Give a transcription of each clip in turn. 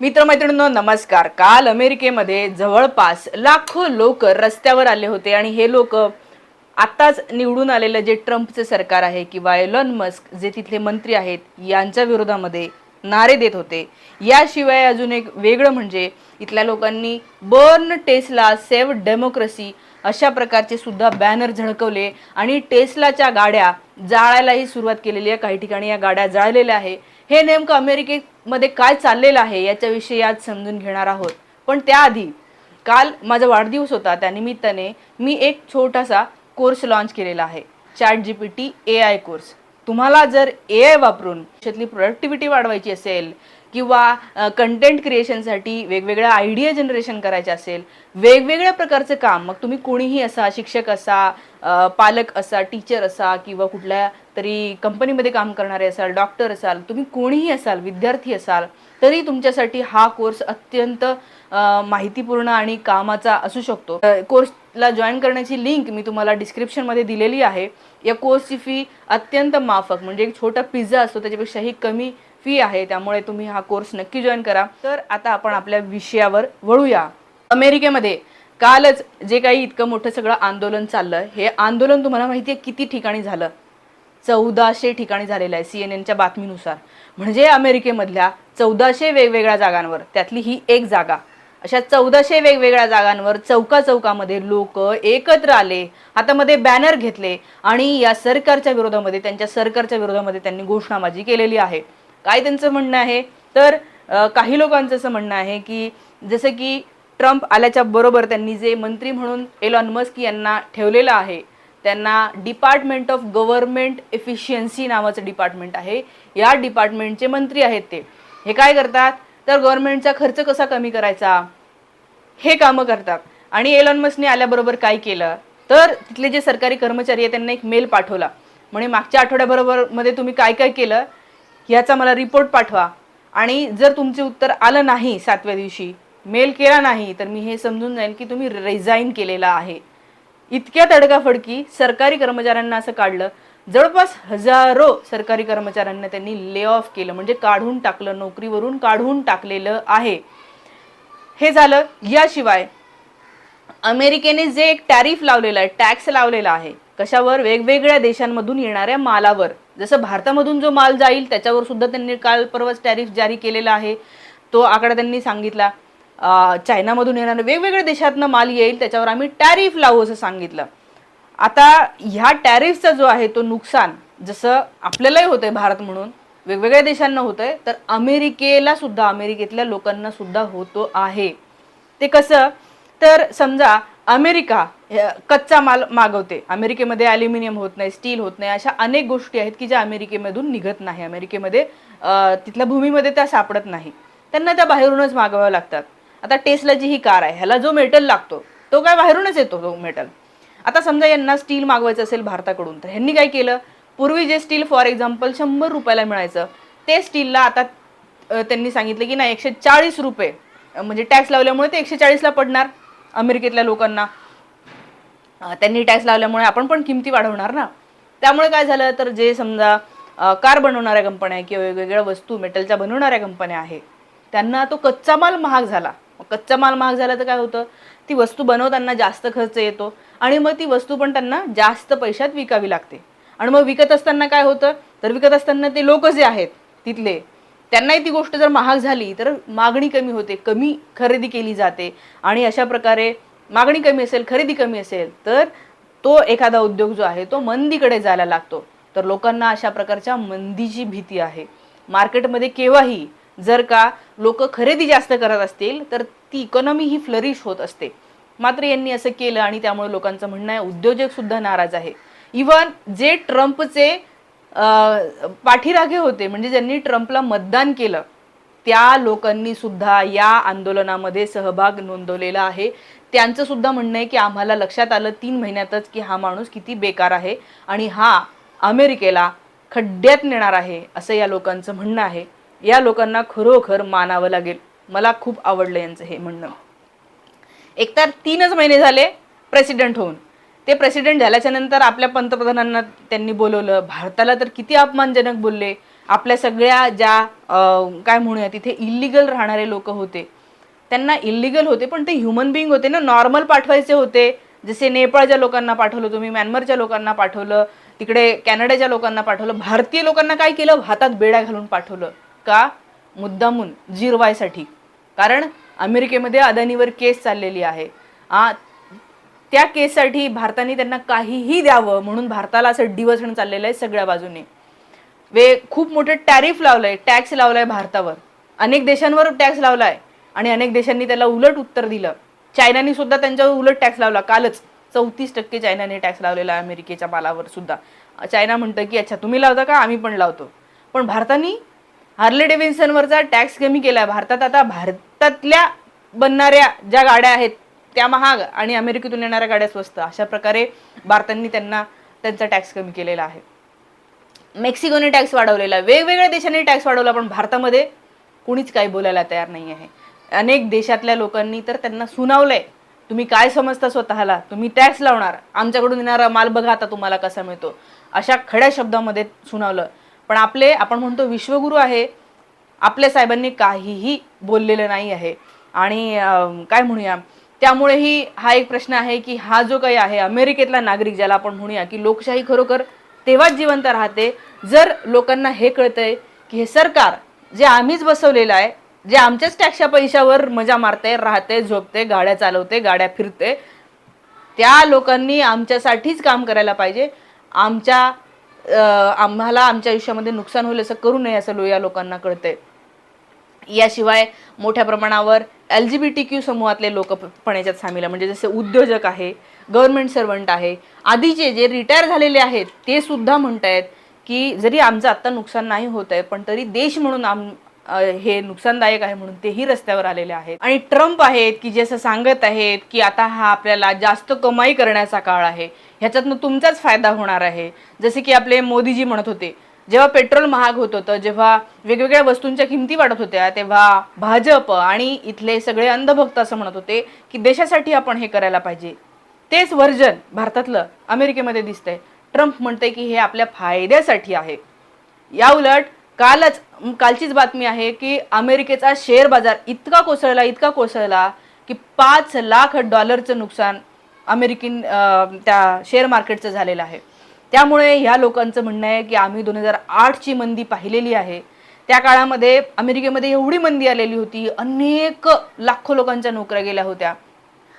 मित्रमैत्रिणींनो नमस्कार. काल अमेरिकेमध्ये जवळपास लाखो लोक रस्त्यावर आले होते आणि हे लोक आत्ताच निवडून आलेलं जे ट्रम्पचं सरकार आहे किंवा एलॉन मस्क जे तिथले मंत्री आहेत यांच्या विरोधामध्ये नारे देत होते. याशिवाय अजून एक वेगळं म्हणजे इथल्या लोकांनी बर्न टेस्ला सेव्ह डेमोक्रेसी अशा प्रकारचे सुद्धा बॅनर झळकवले आणि टेस्लाच्या गाड्या जाळायलाही सुरुवात केलेली आहे. काही ठिकाणी या गाड्या जाळलेल्या आहे. हे नेमकं अमेरिकेमध्ये काय चाललेलं आहे याच्याविषयी आज समजून घेणार आहोत. पण त्याआधी काल माझा वाढदिवस होता त्यानिमित्ताने मी एक छोटासा कोर्स लॉन्च केलेला आहे chat G P T A I course. तुम्हाला जर ए आय वापरून शेतली प्रोडक्टिव्हिटी वाढवायची असेल किंवा कंटेंट क्रिएशनसाठी वेगवेगळ्या आयडिया जनरेशन करायचे असेल वेगवेगळ्या प्रकारचं काम मग तुम्ही कोणीही असा शिक्षक असा पालक असा टीचर असा किंवा कुठल्या तरी कंपनीमध्ये काम करणारे असाल डॉक्टर असाल तुम्ही कोणीही असाल विद्यार्थी असाल तरी तुमच्यासाठी हा कोर्स अत्यंत माहितीपूर्ण आणि कामाचा असू शकतो. कोर्सला जॉईन करण्याची लिंक मी तुम्हाला डिस्क्रिप्शनमध्ये दिलेली आहे. या कोर्सची फी अत्यंत माफक म्हणजे एक छोटा पिझ्झा असतो त्याच्यापेक्षाही कमी फी आहे त्यामुळे तुम्ही हा कोर्स नक्की जॉईन करा. तर आता आपण आपल्या विषयावर वळूया. अमेरिकेमध्ये कालच जे काही इतकं मोठं सगळं आंदोलन चाललं हे आंदोलन तुम्हाला माहिती आहे किती ठिकाणी झालं? चौदाशे ठिकाणी झालेलं आहे सी एन एनच्या बातमीनुसार. म्हणजे अमेरिकेमधल्या चौदाशे वेगवेगळ्या जागांवर त्यातली ही एक जागा. अशा चौदाशे वेगवेगळ्या जागांवर चौका चौकामध्ये लोक एकत्र आले हातामध्ये बॅनर घेतले आणि या सरकारच्या विरोधामध्ये त्यांच्या सरकारच्या विरोधामध्ये त्यांनी घोषणाबाजी केलेली आहे. काय त्यांचं म्हणणं आहे? तर काही लोकांचं असं म्हणणं आहे की जसं की ट्रम्प आल्याच्या बरोबर त्यांनी जे मंत्री म्हणून एलॉन मस्क यांना ठेवलेलं आहे त्यांना डिपार्टमेंट ऑफ गव्हर्नमेंट एफिशियन्सी नावाचं डिपार्टमेंट आहे. या डिपार्टमेंटचे मंत्री आहेत ते. हे काय करतात? तर गव्हर्नमेंटचा खर्च कसा कमी करायचा? हे कामं करतात. आणि एलॉन मस्कने आल्याबरोबर काय केलं? तर तिथले जे सरकारी कर्मचारी आहेत त्यांना एक मेल पाठवला. म्हणे मागच्या आठवड्याबरोबरमध्ये तुम्ही काय काय केलं? याचा मला रिपोर्ट पाठवा. आणि जर तुमचे उत्तर आलं नाही सातव्या दिवशी मेल केला नाही तर मी हे समजून जाईल की तुम्ही रिझाईन केलेला आहे. इतक्या तडकाफडकी सरकारी कर्मचाऱ्यांना असं काढलं. जवळपास हजारो सरकारी कर्मचाऱ्यांना त्यांनी ले ऑफ केलं म्हणजे काढून टाकलं नोकरीवरून काढून टाकलेलं आहे. हे झालं याशिवाय अमेरिकेने जे एक टॅरिफ लावलेलं आहे टॅक्स लावलेला आहे कशावर? वेगवेगळ्या देशांमधून येणाऱ्या मालावर. जसं भारतामधून जो माल जाईल त्याच्यावर सुद्धा त्यांनी काल परवाच टॅरिफ जारी केलेला आहे. तो आकडा त्यांनी सांगितला. चायनामधून येणारं वेगवेगळ्या देशातनं माल येईल त्याच्यावर आम्ही टॅरिफ लावू असं सांगितलं. आता ह्या टॅरिफचा जो आहे तो नुकसान जसं आपल्यालाही होतंय भारत म्हणून वेगवेगळ्या देशांना होतंय तर अमेरिकेला सुद्धा अमेरिकेतल्या लोकांना सुद्धा होतो आहे. ते कसं? तर समजा अमेरिका कच्चा माल मागवते. अमेरिकेमध्ये ॲल्युमिनियम होत नाही स्टील होत नाही अशा अनेक गोष्टी आहेत की ज्या अमेरिकेमधून निघत नाही. अमेरिकेमध्ये तिथल्या भूमीमध्ये त्या सापडत नाही. त्यांना त्या बाहेरूनच मागवाव्या लागतात. आता टेस्लाची ही कार आहे ह्याला जो मेटल लागतो तो काय बाहेरूनच येतो तो मेटल. आता समजा यांना स्टील मागवायचं असेल भारताकडून तर ह्यांनी काय केलं? पूर्वी जे स्टील फॉर एक्झाम्पल शंभर रुपयाला मिळायचं ते स्टीलला आता त्यांनी सांगितलं की नाही एकशे चाळीस रुपये म्हणजे टॅक्स लावल्यामुळे ते एकशे चाळीसला पडणार अमेरिकेतल्या लोकांना. त्यांनी टॅक्स लावल्यामुळे आपण पण किमती वाढवणार ना. त्यामुळे काय झालं तर जे समजा कार बनवणाऱ्या कंपन्या किंवा वेगवेगळ्या वस्तू मेटलच्या बनवणाऱ्या कंपन्या आहे त्यांना तो कच्चा माल महाग झाला. कच्चा माल महाग झाला तर काय होतं? ती वस्तू बनवताना जास्त खर्च येतो आणि मग ती वस्तू पण त्यांना जास्त पैशात विकावी लागते. आणि मग विकत असताना काय होतं? तर विकत असताना ते लोक जे आहेत तिथले त्यांनाही ती गोष्ट जर महाग झाली तर मागणी कमी होते कमी खरेदी केली जाते. आणि अशा प्रकारे मागणी कमी असेल खरेदी कमी असेल तर तो एखादा उद्योग जो आहे तो मंदीकडे जायला लागतो. तर लोकांना अशा प्रकारच्या मंदीची भीती आहे. मार्केटमध्ये केव्हाही जर का लोक खरेदी जास्त करत असतील तर ती इकॉनॉमी ही फ्लरिश होत असते. मात्र यांनी असं केलं आणि त्यामुळे लोकांचं म्हणणं आहे उद्योजक सुद्धा नाराज आहे. इवन जे ट्रम्पचे पाठीरागे होते म्हणजे ज्यांनी ट्रम्पला मतदान केलं त्या लोकांनी सुद्धा या आंदोलनामध्ये सहभाग नोंदवलेला आहे. त्यांचं सुद्धा म्हणणं आहे की आम्हाला लक्षात आलं तीन महिन्यातच की हा माणूस किती बेकार आहे आणि हा अमेरिकेला खड्ड्यात नेणार आहे असं या लोकांचं म्हणणं आहे. या लोकांना खरोखर मानावं लागेल. मला खूप आवडलं यांचं हे म्हणणं. एकतर तीनच महिने झाले प्रेसिडेंट होऊन. ते प्रेसिडेंट झाल्याच्यानंतर आपल्या पंतप्रधानांना त्यांनी बोलवलं भारताला तर किती अपमानजनक बोलले. आपल्या सगळ्या ज्या काय म्हणूया तिथे इलिगल राहणारे लोक होते. त्यांना इलिगल होते पण ते ह्युमन बिईंग होते ना नॉर्मल पाठवायचे होते. जसे नेपाळच्या लोकांना पाठवलं तुम्ही म्यानमारच्या लोकांना पाठवलं तिकडे कॅनडाच्या लोकांना पाठवलं भारतीय लोकांना काय केलं? हातात बेड्या घालून पाठवलं. का मुद्दामून जिरवायसाठी? कारण अमेरिकेमध्ये अदानीवर केस चाललेली आहे. आ, त्या केससाठी भारताने त्यांना काहीही द्यावं म्हणून भारताला असं डिवसण चाललेलं आहे सगळ्या बाजूने. वे खूप मोठे टॅरिफ लावलंय टॅक्स लावलाय भारतावर. अनेक देशांवर टॅक्स लावलाय आणि अनेक देशांनी त्याला उलट उत्तर दिलं. चायनाने सुद्धा त्यांच्यावर उलट टॅक्स लावला. कालच चौतीस टक्के चायनाने टॅक्स लावलेला आहे अमेरिकेच्या मालावर सुद्धा. चायना म्हणतं की अच्छा तुम्ही लावता का? आम्ही पण लावतो. पण भारताने हार्ले डेव्हिन्सनवरचा टॅक्स कमी केला भारतात आता भारतातल्या बनणाऱ्या ज्या गाड्या आहेत त्या महाग आणि अमेरिकेतून येणाऱ्या गाड्या स्वस्त. अशा प्रकारे भारतांनी त्यांना त्यांचा टॅक्स कमी केलेला आहे. मेक्सिकोने टॅक्स वाढवलेला वेगवेगळ्या देशांनी टॅक्स वाढवला पण भारतामध्ये कुणीच काही बोलायला तयार नाही आहे. अनेक देशातल्या लोकांनी तर त्यांना सुनावलंय. तुम्ही काय समजता स्वतःला? तुम्ही टॅक्स लावणार. आमच्याकडून येणारा माल बघा आता तुम्हाला कसा मिळतो. अशा खड्या शब्दामध्ये सुनावलं. पण आपले आपण म्हणतो विश्वगुरू आहे आपल्या साहेबांनी काहीही बोललेलं नाही आहे. आणि काय म्हणूया त्यामुळेही हा एक प्रश्न आहे की हा जो काही आहे अमेरिकेतला नागरिक ज्याला आपण म्हणूया की लोकशाही खरोखर तेव्हाच जिवंत राहते जर लोकांना हे कळतंय की हे सरकार जे आम्हीच बसवलेलं आहे जे आमच्याच टॅक्सच्या पैशावर मजा मारते राहते झोपते गाड्या चालवते गाड्या फिरते त्या लोकांनी आमच्यासाठीच काम करायला पाहिजे. आमच्या आम्हाला आमच्या आयुष्यामध्ये नुकसान होईल असं करू नये असं लोया लोकांना कळतंय. याशिवाय मोठ्या प्रमाणावर L G B T Q समूहातले लोक पण याच्यात सामील आहे. म्हणजे जसे उद्योजक आहे गव्हर्नमेंट सर्वंट आहे आधीचे जे रिटायर झालेले आहेत ते सुद्धा म्हणतायत की जरी आमचं आत्ता नुकसान नाही होत आहे पण तरी देश म्हणून आम हे नुकसानदायक आहे म्हणून तेही रस्त्यावर आलेले आहेत. आणि ट्रम्प आहेत की जे असं सांगत आहेत की आता हा आपल्याला जास्त कमाई करण्याचा काळ आहे ह्याच्यातनं तुमचाच फायदा होणार आहे. जसे की आपले मोदीजी म्हणत होते जेव्हा पेट्रोल महाग होत होतं जेव्हा वेगवेगळ्या वस्तूंच्या किमती वाढत होत्या तेव्हा भाजप आणि इथले सगळे अंधभक्त असं म्हणत होते की देशासाठी आपण हे करायला पाहिजे. तेच व्हर्जन भारतातलं अमेरिकेमध्ये दिसतंय. ट्रम्प म्हणते की हे आपल्या फायद्यासाठी आहे. या उलट कालच कालचीच बातमी आहे की अमेरिकेचा शेअर बाजार इतका कोसळला इतका कोसळला की पाच लाख डॉलरचं नुकसान अमेरिकन त्या शेअर मार्केटचं झालेलं आहे. त्यामुळे ह्या लोकांचं म्हणणं आहे की आम्ही दोन हजार आठची मंदी पाहिलेली आहे. त्या काळामध्ये अमेरिकेमध्ये एवढी मंदी आलेली होती अनेक लाखो लोकांच्या नोकऱ्या गेल्या होत्या.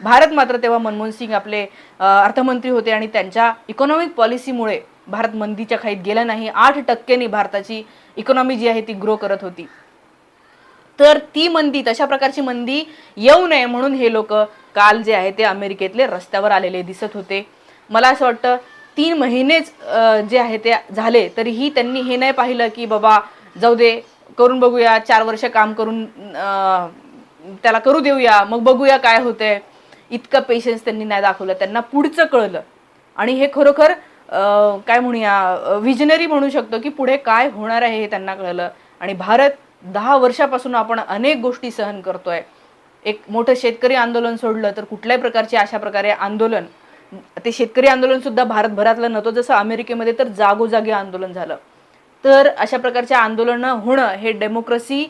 भारत मात्र तेव्हा मनमोहन सिंग आपले अर्थमंत्री होते आणि त्यांच्या इकॉनॉमिक पॉलिसीमुळे भारत मंदीच्या खाईत गेला नाही. आठ टक्क्यांनी भारताची इकॉनॉमी जी आहे ती ग्रो करत होती. तर ती मंदी तशा प्रकारची मंदी येऊ नये म्हणून हे लोक काल जे आहे ते अमेरिकेतले रस्त्यावर आलेले दिसत होते. मला असं वाटतं तीन महिनेच जे आहे ते झाले तरीही त्यांनी हे नाही पाहिलं की बाबा जाऊ दे करून बघूया चार वर्ष काम करून त्याला करू देऊया मग बघूया काय होतंय. इतकं पेशन्स त्यांनी नाही दाखवलं. त्यांना पुढचं कळलं. आणि हे खरोखर काय म्हणूया विजनरी म्हणू शकतो की पुढे काय होणार आहे हे त्यांना कळलं. आणि भारत दहा वर्षापासून आपण अनेक गोष्टी सहन करतोय. एक मोठं शेतकरी आंदोलन सोडलं तर कुठल्याही प्रकारचे अशा प्रकारे आंदोलन ते शेतकरी आंदोलन सुद्धा भारतभरातलं नव्हतं. जसं अमेरिकेमध्ये तर जागोजागी आंदोलन झालं. तर अशा प्रकारचे आंदोलनं होणं हे डेमोक्रेसी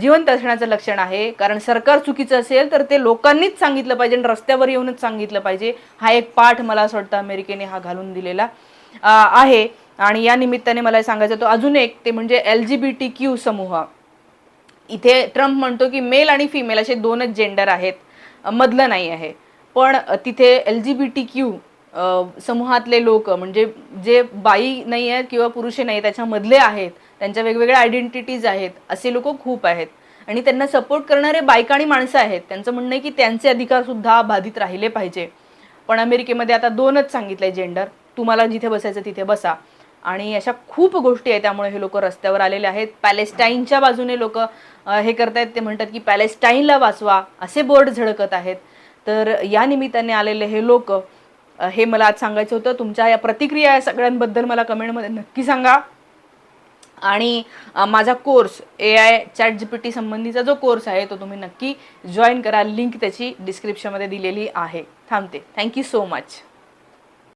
जिवंत असण्याचं लक्षण आहे. कारण सरकार चुकीचं असेल तर ते लोकांनीच सांगितलं पाहिजे आणि रस्त्यावर येऊनच सांगितलं पाहिजे. हा एक पाठ मला असं वाटतं अमेरिकेने हा घालून दिलेला आहे. आणि या निमित्ताने मला सांगायचं तो अजून एक ते म्हणजे L G B T Q समूह. इथे ट्रम्प म्हणतो की मेल आणि फिमेल असे दोनच जेंडर आहेत. मधलं नाही आहे. पण तिथे L G B T Q समूहातले लोक म्हणजे जे बाई नाही आहेत किंवा पुरुष नाही त्याच्यामधले आहेत. त्यांच्या वेगवेगळ्या आयडेंटिटीज आहेत असे लोक खूप आहेत. आणि त्यांना सपोर्ट करणारे बायका आणि माणसं आहेत. त्यांचं म्हणणं आहे की त्यांचे अधिकार सुद्धा बाधित राहिले पाहिजे. पण अमेरिकेमध्ये आता दोनच सांगितलंय जेंडर तुम्हाला जिथे बसायचं तिथे बसा. आणि अशा खूप गोष्टी आहेत त्यामुळे हे लोक रस्त्यावर आलेले आहेत. पॅलेस्टाईनच्या बाजूने लोक हे करतायत. ते म्हणतात की पॅलेस्टाईनला वाचवा असे बोर्ड झळकत आहेत. तर या निमित्ताने आलेले हे लोक हे मला आज सांगायचं होतं. तुमच्या या प्रतिक्रिया या सगळ्यांबद्दल मला कमेंटमध्ये नक्की सांगा. आणि माझा course A I chat G P T संबंधीचा जो कोर्स आहे तो तुम्ही नक्की जॉईन करा. लिंक त्याची डिस्क्रिप्शनमध्ये दिलेली आहे. थांबते. Thank you so much